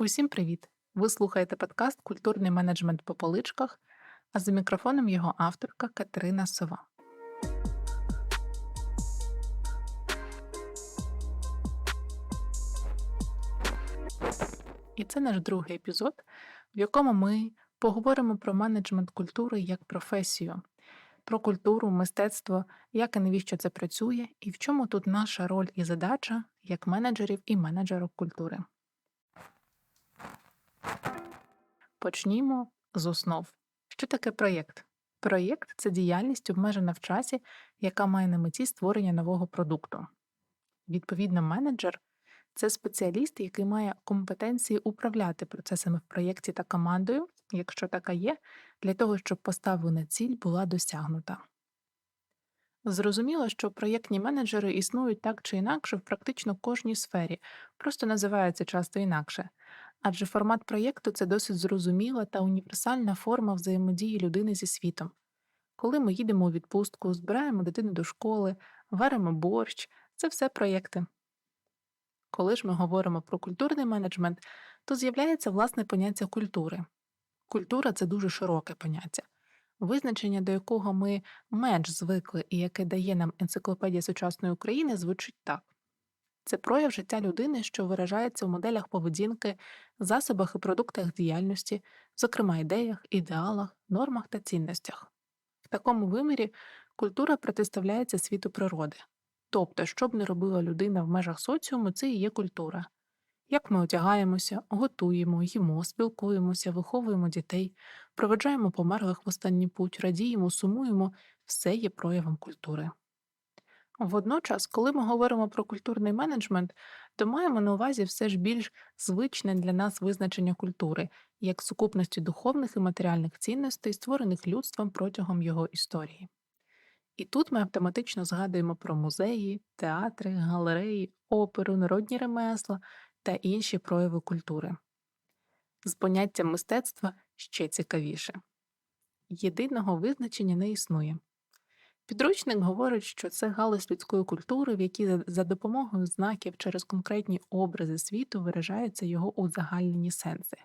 Усім привіт! Ви слухаєте подкаст Культурний менеджмент по поличках, а за мікрофоном його авторка Катерина Сова. І це наш другий епізод, в якому ми поговоримо про менеджмент культури як професію, про культуру, мистецтво, як і навіщо це працює, і в чому тут наша роль і задача як менеджерів і менеджерок культури. Почнімо з основ. Що таке проєкт? Проєкт це діяльність обмежена в часі, яка має на меті створення нового продукту. Відповідно, менеджер це спеціаліст, який має компетенції управляти процесами в проєкті та командою, якщо така є, для того, щоб поставлена ціль була досягнута. Зрозуміло, що проєктні менеджери існують так чи інакше в практично кожній сфері, просто називаються часто інакше. Адже формат проєкту це досить зрозуміла та універсальна форма взаємодії людини зі світом. Коли ми їдемо у відпустку, збираємо дитину до школи, варимо борщ це все проєкти. Коли ж ми говоримо про культурний менеджмент, то з'являється власне поняття культури. Культура це дуже широке поняття, визначення, до якого ми менш звикли і яке дає нам енциклопедія сучасної України, звучить так. Це прояв життя людини, що виражається в моделях поведінки, засобах і продуктах діяльності, зокрема ідеях, ідеалах, нормах та цінностях. В такому вимірі культура протиставляється світу природи. Тобто, що б не робила людина в межах соціуму, це і є культура. Як ми одягаємося, готуємо, їмо, спілкуємося, виховуємо дітей, проведжаємо померлих в останній путь, радіємо, сумуємо, все є проявом культури. Водночас, коли ми говоримо про культурний менеджмент, то маємо на увазі все ж більш звичне для нас визначення культури як сукупності духовних і матеріальних цінностей, створених людством протягом його історії. І тут ми автоматично згадуємо про музеї, театри, галереї, оперу, народні ремесла та інші прояви культури. З поняттям мистецтва ще цікавіше єдиного визначення не існує. Підручник говорить, що це галузь людської культури, в якій за допомогою знаків через конкретні образи світу виражаються його узагальнені сенси.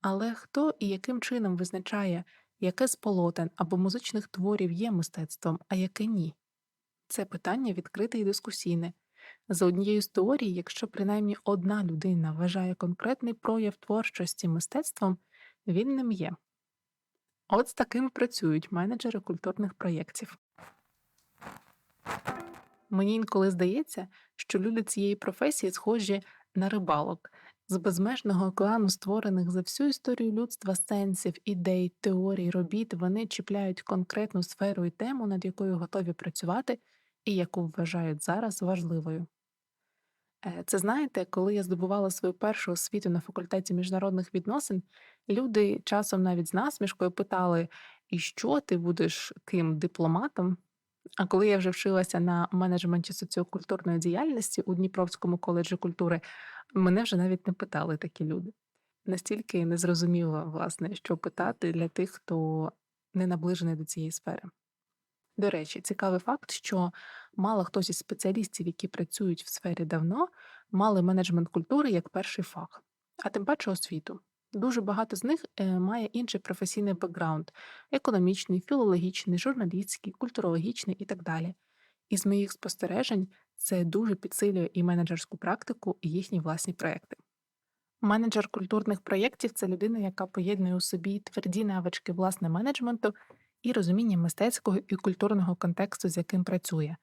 Але хто і яким чином визначає, яке з полотен або музичних творів є мистецтвом, а яке ні? Це питання відкрите і дискусійне. За однією з теорій, якщо принаймні одна людина вважає конкретний прояв творчості мистецтвом, він ним є. От з таким працюють менеджери культурних проєктів. Мені інколи здається, що люди цієї професії схожі на рибалок з безмежного океану, створених за всю історію людства сенсів, ідей, теорій, робіт, вони чіпляють конкретну сферу і тему, над якою готові працювати, і яку вважають зараз важливою. Е, це знаєте, коли я здобувала свою першу освіту на факультеті міжнародних відносин, люди часом навіть з насмішкою питали, і що ти будеш ким дипломатом? А коли я вже вчилася на менеджменті соціокультурної діяльності у Дніпровському коледжі культури, мене вже навіть не питали такі люди. Настільки не зрозуміло, власне, що питати для тих, хто не наближений до цієї сфери. До речі, цікавий факт, що мало хтось із спеціалістів, які працюють в сфері давно, мали менеджмент культури як перший фах, а тим паче освіту. Дуже багато з них е, має інший професійний бекграунд економічний, філологічний, журналістський, культурологічний і так далі. І з моїх спостережень це дуже підсилює і менеджерську практику, і їхні власні проекти. Менеджер культурних проєктів це людина, яка поєднує у собі тверді навички власне менеджменту і розуміння мистецького і культурного контексту, з яким працює.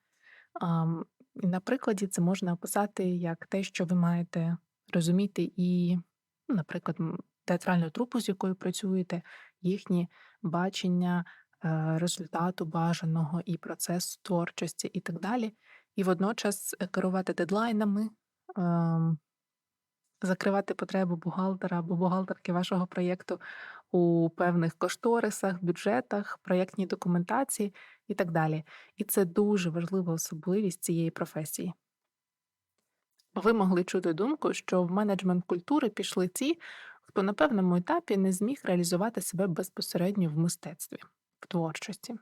На прикладі це можна описати як те, що ви маєте розуміти і, наприклад, театральну трупу, з якою працюєте, їхні бачення е, результату бажаного і процесу творчості, і так далі. І водночас керувати дедлайнами, ем, закривати потребу бухгалтера або бухгалтерки вашого проєкту у певних кошторисах, бюджетах, проєктній документації і так далі. І це дуже важлива особливість цієї професії. Ви могли чути думку, що в менеджмент культури пішли ті, хто на певному етапі не зміг реалізувати себе безпосередньо в мистецтві, в творчості.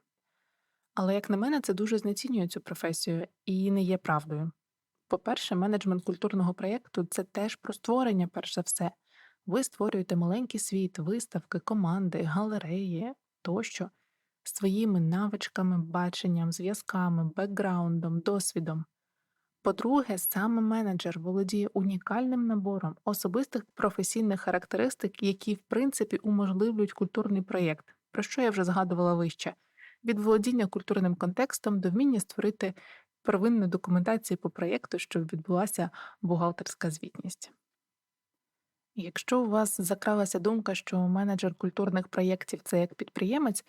Але, як на мене, це дуже знецінює цю професію і не є правдою. По-перше, менеджмент культурного проєкту це теж про створення, перш за все, Ви створюєте маленький світ, виставки, команди, галереї тощо своїми навичками, баченням, зв'язками, бекграундом, досвідом. По-друге, саме менеджер володіє унікальним набором особистих професійних характеристик, які в принципі уможливлюють культурний проєкт, про що я вже згадувала вище, від володіння культурним контекстом до вміння створити первинну документацію по проєкту, щоб відбулася бухгалтерська звітність. Якщо у вас закралася думка, що менеджер культурних проєктів це як підприємець,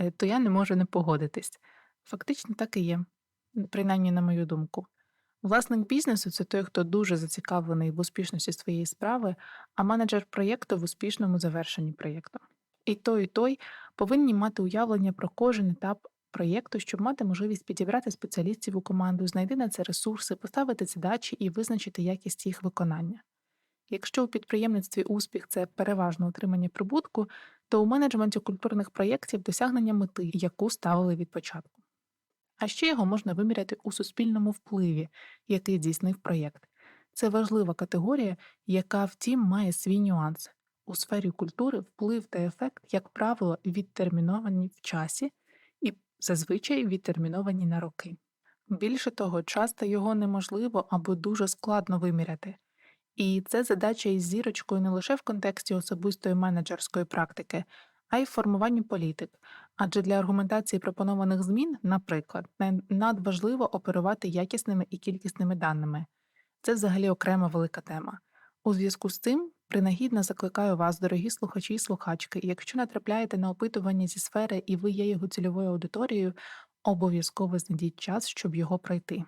е, то я не можу не погодитись. Фактично так і є, принаймні на мою думку. Власник бізнесу це той, хто дуже зацікавлений в успішності своєї справи, а менеджер проєкту в успішному завершенні проєкту. І той, і той повинні мати уявлення про кожен етап проєкту, щоб мати можливість підібрати спеціалістів у команду, знайти на це ресурси, поставити задачі і визначити якість їх виконання. Якщо у підприємництві успіх це переважно отримання прибутку, то у менеджменті культурних проєктів досягнення мети, яку ставили від початку. А ще його можна виміряти у суспільному впливі, який здійснив проєкт. Це важлива категорія, яка, втім, має свій нюанс. У сфері культури вплив та ефект, як правило, відтерміновані в часі і зазвичай відтерміновані на роки. Більше того, часто його неможливо або дуже складно виміряти. І це задача із зірочкою не лише в контексті особистої менеджерської практики, а й в формуванні політик. Адже для аргументації пропонованих змін, наприклад, надважливо оперувати якісними і кількісними даними. Це взагалі окрема велика тема. У зв'язку з цим принагідно закликаю вас, дорогі слухачі і слухачки, якщо натрапляєте на опитування зі сфери і ви є його цільовою аудиторією, обов'язково знайдіть час, щоб його пройти.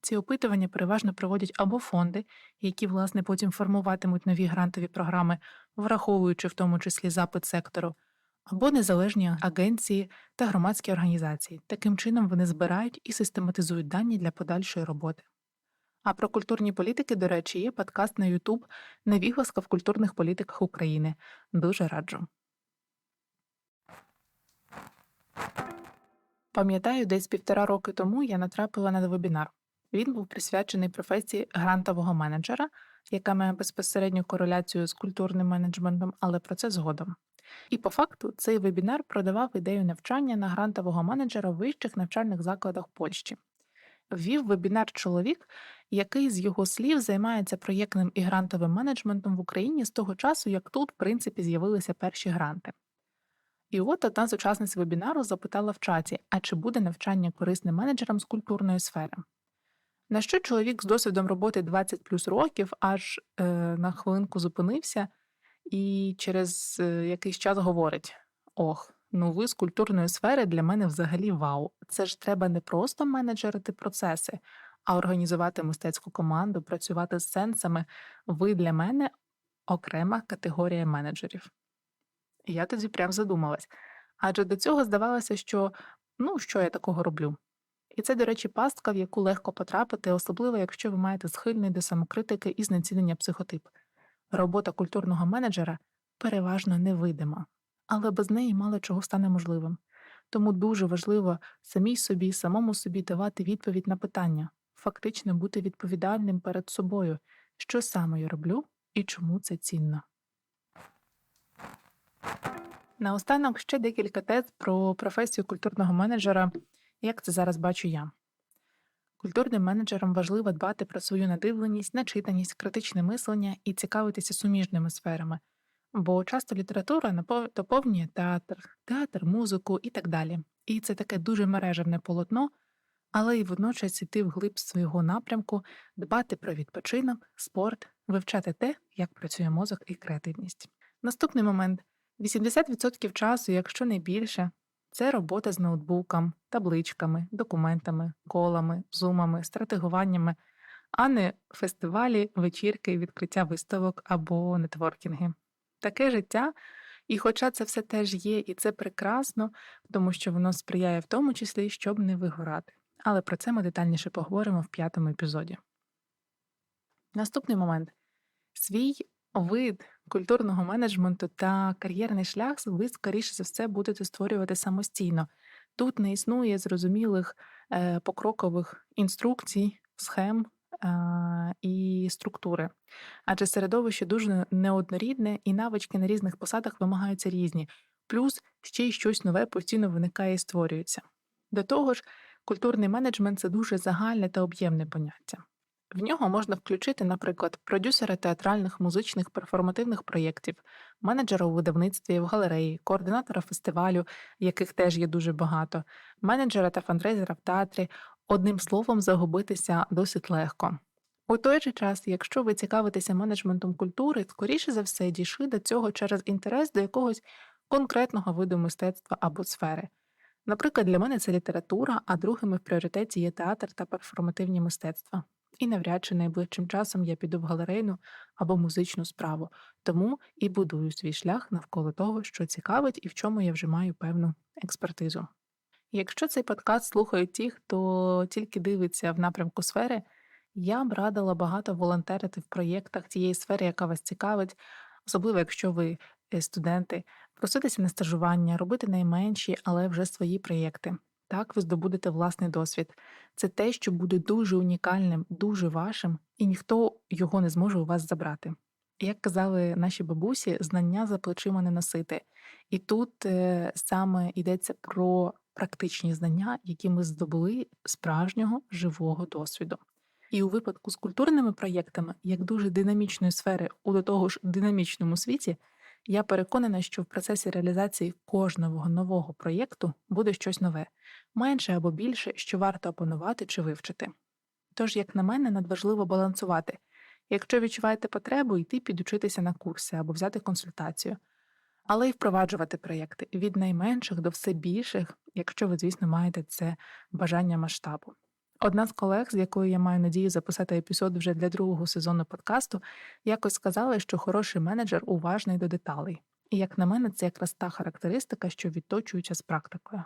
Ці опитування переважно проводять або фонди, які, власне, потім формуватимуть нові грантові програми, враховуючи в тому числі запит сектору, або незалежні агенції та громадські організації. Таким чином вони збирають і систематизують дані для подальшої роботи. А про культурні політики, до речі, є подкаст на YouTube Невігласка в культурних політиках України. Дуже раджу. Пам'ятаю, десь півтора роки тому я натрапила на вебінар. Він був присвячений професії грантового менеджера, яка має безпосередню кореляцію з культурним менеджментом, але про це згодом. І по факту цей вебінар продавав ідею навчання на грантового менеджера в вищих навчальних закладах Польщі. Ввів вебінар чоловік, який з його слів займається проєктним і грантовим менеджментом в Україні з того часу, як тут, в принципі, з'явилися перші гранти. І от одна з учасниць вебінару запитала в чаті, а чи буде навчання корисним менеджерам з культурної сфери. На що чоловік з досвідом роботи 20 плюс років аж е, на хвилинку зупинився і через е, якийсь час говорить: Ох, ну ви з культурної сфери для мене взагалі вау. Це ж треба не просто менеджерити процеси, а організувати мистецьку команду, працювати з сенсами. Ви для мене окрема категорія менеджерів. І я тоді прям задумалась. Адже до цього здавалося, що ну, що я такого роблю? І це, до речі, пастка, в яку легко потрапити, особливо якщо ви маєте схильний до самокритики і знецінення психотип. Робота культурного менеджера переважно невидима, але без неї мало чого стане можливим. Тому дуже важливо самій собі, самому собі давати відповідь на питання, фактично бути відповідальним перед собою, що саме я роблю і чому це цінно. Наостанок ще декілька тез про професію культурного менеджера як це зараз бачу я. Культурним менеджерам важливо дбати про свою надивленість, начитаність, критичне мислення і цікавитися суміжними сферами, бо часто література доповнює театр, театр, музику і так далі. І це таке дуже мережевне полотно, але й водночас йти вглиб свого напрямку, дбати про відпочинок, спорт, вивчати те, як працює мозок і креативність. Наступний момент: 80% часу, якщо не більше, це робота з ноутбуком, табличками, документами, колами, зумами, стратегуваннями, а не фестивалі, вечірки, відкриття виставок або нетворкінги. Таке життя, і хоча це все теж є, і це прекрасно, тому що воно сприяє в тому числі, щоб не вигорати. Але про це ми детальніше поговоримо в п'ятому епізоді. Наступний момент. Свій вид культурного менеджменту та кар'єрний шлях ви, скоріше за все, будете створювати самостійно. Тут не існує зрозумілих е, покрокових інструкцій, схем, е, і структури. Адже середовище дуже неоднорідне, і навички на різних посадах вимагаються різні. Плюс ще й щось нове постійно виникає і створюється. До того ж, культурний менеджмент це дуже загальне та об'ємне поняття. В нього можна включити, наприклад, продюсера театральних, музичних, перформативних проєктів, менеджера у видавництві, в галереї, координатора фестивалю, яких теж є дуже багато, менеджера та фандрейзера в театрі. Одним словом, загубитися досить легко. У той же час, якщо ви цікавитеся менеджментом культури, скоріше за все дійшли до цього через інтерес до якогось конкретного виду мистецтва або сфери. Наприклад, для мене це література, а другими в пріоритеті є театр та перформативні мистецтва. І навряд чи найближчим часом я піду в галерейну або музичну справу, тому і будую свій шлях навколо того, що цікавить і в чому я вже маю певну експертизу. Якщо цей подкаст слухають ті, хто тільки дивиться в напрямку сфери, я б радила багато волонтерити в проєктах тієї сфери, яка вас цікавить, особливо якщо ви е, студенти, проситися на стажування, робити найменші, але вже свої проєкти. Так ви здобудете власний досвід. Це те, що буде дуже унікальним, дуже вашим, і ніхто його не зможе у вас забрати. Як казали наші бабусі, знання за плечима не носити. І тут е, саме йдеться про практичні знання, які ми здобули справжнього живого досвіду. І у випадку з культурними проєктами, як дуже динамічної сфери у до того ж динамічному світі, я переконана, що в процесі реалізації кожного нового проєкту буде щось нове, менше або більше, що варто опанувати чи вивчити. Тож, як на мене, надважливо балансувати. Якщо відчуваєте потребу, йти підучитися на курси або взяти консультацію, але й впроваджувати проєкти від найменших до все більших, якщо ви, звісно, маєте це бажання масштабу. Одна з колег, з якою я маю надію записати епізод вже для другого сезону подкасту, якось сказала, що хороший менеджер уважний до деталей. І, як на мене, це якраз та характеристика, що відточується з практикою.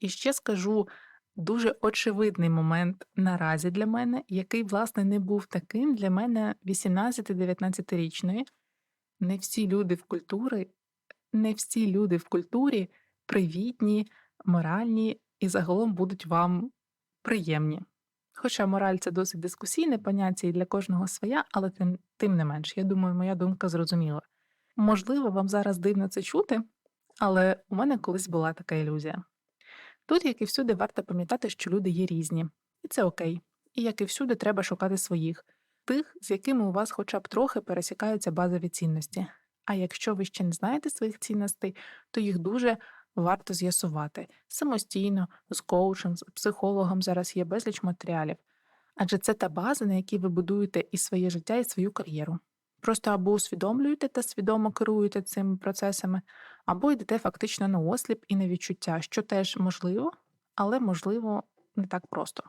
І ще скажу дуже очевидний момент наразі для мене, який, власне, не був таким для мене 18-19-річної. Не всі люди в культурі, не всі люди в культурі привітні, моральні і загалом будуть вам приємні. Хоча мораль це досить дискусійне поняття і для кожного своя, але тим, тим не менш, я думаю, моя думка зрозуміла. Можливо, вам зараз дивно це чути, але у мене колись була така ілюзія. Тут, як і всюди, варто пам'ятати, що люди є різні, і це окей. І як і всюди, треба шукати своїх, тих, з якими у вас хоча б трохи пересікаються базові цінності. А якщо ви ще не знаєте своїх цінностей, то їх дуже варто з'ясувати самостійно, з коучем, з психологом зараз є безліч матеріалів, адже це та база, на якій ви будуєте і своє життя, і свою кар'єру. Просто або усвідомлюєте та свідомо керуєте цими процесами, або йдете фактично на осліп і на відчуття, що теж можливо, але можливо не так просто.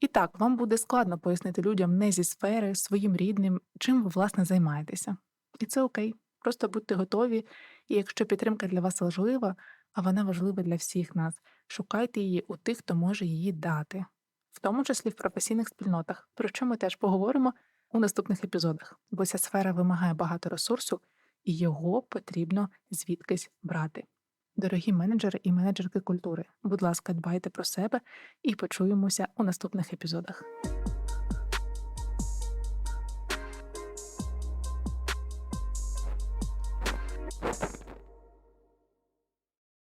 І так, вам буде складно пояснити людям не зі сфери, своїм рідним, чим ви, власне, займаєтеся. І це окей. Просто будьте готові, і якщо підтримка для вас важлива, а вона важлива для всіх нас, шукайте її у тих, хто може її дати, в тому числі в професійних спільнотах, про що ми теж поговоримо у наступних епізодах, бо ця сфера вимагає багато ресурсу, і його потрібно звідкись брати. Дорогі менеджери і менеджерки культури, будь ласка, дбайте про себе і почуємося у наступних епізодах.